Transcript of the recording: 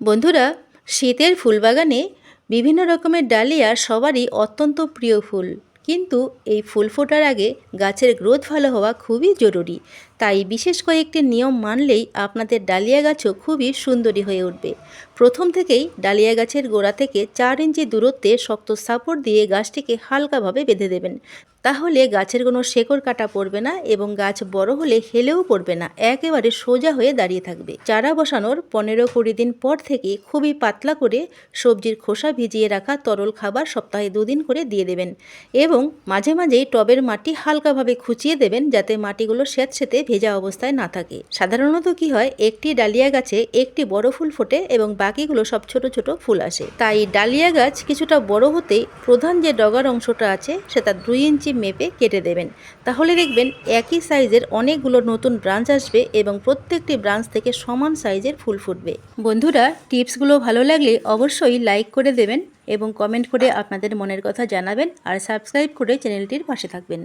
বন্ধুরা, শীতের ফুলবাগানে বিভিন্ন রকমের ডালিয়া সবারই অত্যন্ত প্রিয় ফুল। কিন্তু এই ফুল ফোটার আগে গাছের গ্রোথ ভালো হওয়া খুবই জরুরি। তাই বিশেষ কয়েকটি নিয়ম মানলেই আপনাদের ডালিয়া গাছও খুবই সুন্দরী হয়ে উঠবে। প্রথম থেকেই ডালিয়া গাছের গোড়া থেকে চার ইঞ্চি দূরত্বে শক্ত সাপোর্ট দিয়ে গাছটিকে হালকাভাবে বেঁধে দেবেন। তাহলে গাছের কোনো শেকড় কাটা পড়বে না এবং গাছ বড় হলে হেলেও পড়বে না, একেবারে সোজা হয়ে দাঁড়িয়ে থাকবে। চারা বসানোর পনেরো কুড়ি দিন পর থেকে খুবই পাতলা করে সবজির খোসা ভিজিয়ে রাখা তরল খাবার সপ্তাহে দুদিন করে দিয়ে দেবেন এবং মাঝে মাঝেই টবের মাটি হালকাভাবে খুঁচিয়ে দেবেন যাতে মাটিগুলো স্যাঁতসেঁতে ভেজা অবস্থায় না থাকে। সাধারণত কি হয়, একটি ডালিয়া গাছে একটি বড় ফুল ফোটে এবং বাকিগুলো সব ছোট ছোট ফুল আসে। তাই ডালিয়া গাছ কিছুটা বড় হতেই প্রধান যে ডগার অংশটা আছে, সেটা দুই ইঞ্চি মেপে কেটে দেবেন। তাহলে দেখবেন একই সাইজের অনেকগুলো নতুন ব্রাঞ্চ আসবে এবং প্রত্যেকটি ব্রাঞ্চ থেকে সমান সাইজের ফুল ফুটবে। বন্ধুরা, টিপসগুলো ভালো লাগলে অবশ্যই লাইক করে দেবেন এবং কমেন্ট করে আপনাদের মনের কথা জানাবেন আর সাবস্ক্রাইব করে চ্যানেলটির পাশে থাকবেন।